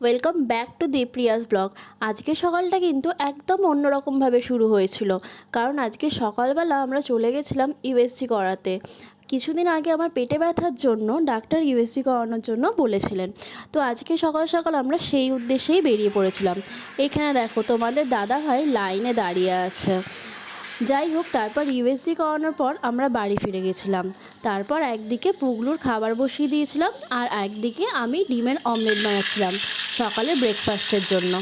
Welcome back to Depriya's blog আজকে সকালটা কিন্তু একদম অন্যরকমভাবে শুরু হয়েছিল। কারণ আজকে সকালবেলা আমরা চলে গেছিলাম ইউএসজি করাতে। কিছুদিন আগে আমার পেটে ব্যথার জন্য ডাক্তার ইউএসজি করানোর জন্য বলেছিলেন। তো আজকে সকাল সকাল আমরা সেই উদ্দেশ্যেই বেরিয়ে পড়েছিলাম। এখানে দেখো তোমাদের দাদা ভাই লাইনে দাঁড়িয়ে আছে। যাই হোক, তারপর ইউএসজি করানোর পর আমরা বাড়ি ফিরে গেছিলাম। তারপর একদিকে পুগলুর খাবার বসিয়ে দিয়েছিলাম আর একদিকে আমি ডিমের অমলেট বানাচ্ছিলাম সকালে ব্রেকফাস্টের জন্য।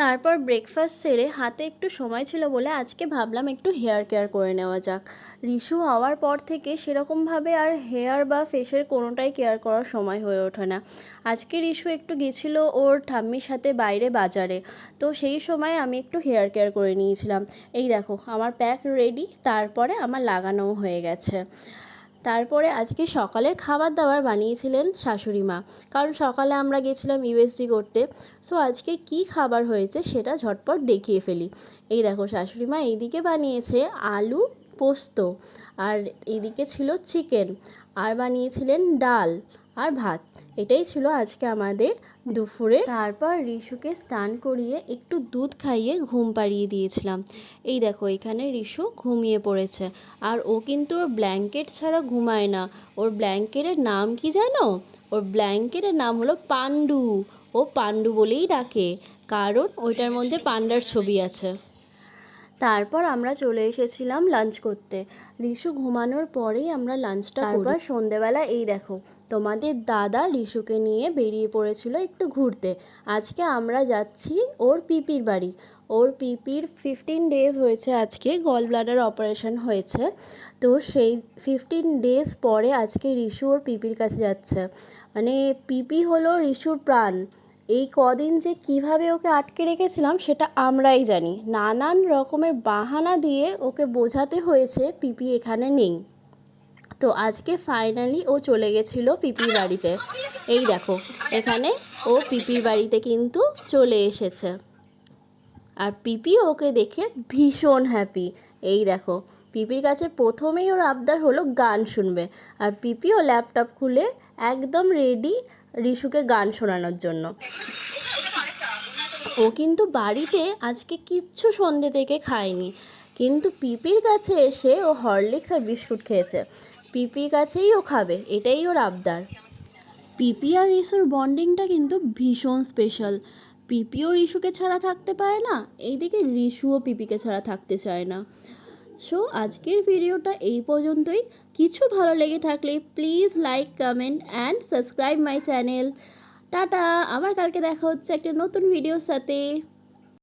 তারপর ব্রেকফাস্ট সেরে হাতে একটু সময় ছিল বলে আজকে ভাবলাম একটু হেয়ার কেয়ার করে নেওয়া যাক। রিশু হওয়ার পর থেকে সেরকমভাবে আর হেয়ার বা ফেসের কোনোটাই কেয়ার করার সময় হয়ে ওঠে না। আজকে রিশু একটু গেছিল ওর ঠাম্মির সাথে বাইরে বাজারে। তো সেই সময় আমি একটু হেয়ার কেয়ার করে নিয়েছিলাম। এই দেখো, আমার প্যাক রেডি তারপরে আমার লাগানোও হয়ে গেছে। তারপরে আজকে সকালের খাবার দাবার বানিয়েছিলেন শাশুড়ি মা। কারণ সকালে আমরা গেছিলাম ইউএসজি করতে। সো আজকে কি খাবার হয়েছে সেটা ঝটপট দেখিয়ে ফেলি। এই দেখো, শাশুড়ি মা এইদিকে বানিয়েছে আলু পোস্ত। আর এদিকে ছিল চিকেন। আর বানিয়েছিলেন ডাল। আর ভাত। এটাই ছিল আজকে আমাদের দুপুরে। তারপর রিশুকে স্নান করিয়ে একটু দুধ খাইয়ে ঘুম পাড়িয়ে দিয়েছিলাম। এই দেখো, এখানে রিশু ঘুমিয়ে পড়েছে। আর ও কিন্তু ওর ব্ল্যাঙ্কেট ছাড়া ঘুমায় না। ওর ব্ল্যাঙ্কেটের নাম কি জানো? ওর ব্ল্যাঙ্কেটের নাম হলো পাণ্ডু। ও পাণ্ডু বলেই ডাকে। কারণ ওইটার মধ্যে পান্ডার ছবি আছে। তারপর আমরা চলে এসেছিলাম লাঞ্চ করতে। রিশু ঘুমানোর পরেই আমরা লাঞ্চটা তারপর? সন্ধেবেলা এই দেখো তোমাদের দাদা রিশুকে নিয়ে বেরিয়ে পড়েছিল একটু ঘুরতে। আজকে আমরা যাচ্ছি ওর পিপির বাড়ি। ওর পিপির ফিফটিন ডেজ হয়েছে আজকে গল ব্লাডার অপারেশন হয়েছে। তো সেই ফিফটিন ডেজ পরে আজকে রিশু ওর পিপির কাছে যাচ্ছে। মানে পিপি হলো রিশুর প্রাণ। এই কদিন যে কীভাবে ওকে আটকে রেখেছিলাম সেটা আমরাই জানি। নানান রকমের বাহানা দিয়ে ওকে বোঝাতে হয়েছে পিপি এখানে নেই। তো আজকে ফাইনালি ও চলে গেছিল পিপির বাড়িতে। এই দেখো, এখানে ও পিপির বাড়িতে কিন্তু চলে এসেছে। আর পিপি ওকে দেখে ভীষণ হ্যাপি এই দেখো, পিপির কাছে প্রথমেই ওর আবদার হলো গান শুনবে। আর পিপিও ল্যাপটপ খুলে একদম রেডি রিশুকে গান শোনানোর জন্য। ও কিন্তু বাড়িতে আজকে কিচ্ছু সন্ধে থেকে খায়নি। কিন্তু পিপির কাছে এসে ও হরলিক্স আর বিস্কুট খেয়েছে। পিপির কাছেই ও খাবে, এটাই ওর আবদার। পিপি আর রিশুর বন্ডিংটা কিন্তু ভীষণ স্পেশাল। পিপিও রিশুকে ছাড়া থাকতে পারে না, এইদিকে রিশুও পিপিকে ছাড়া থাকতে চায় না। সো আজকের ভিডিওটা এই পর্যন্তই। কিছু ভালো লেগে থাকলে please like comment and subscribe my channel tata! আবার কালকে দেখা হচ্ছে একটা নতুন ভিডিওর সাথে।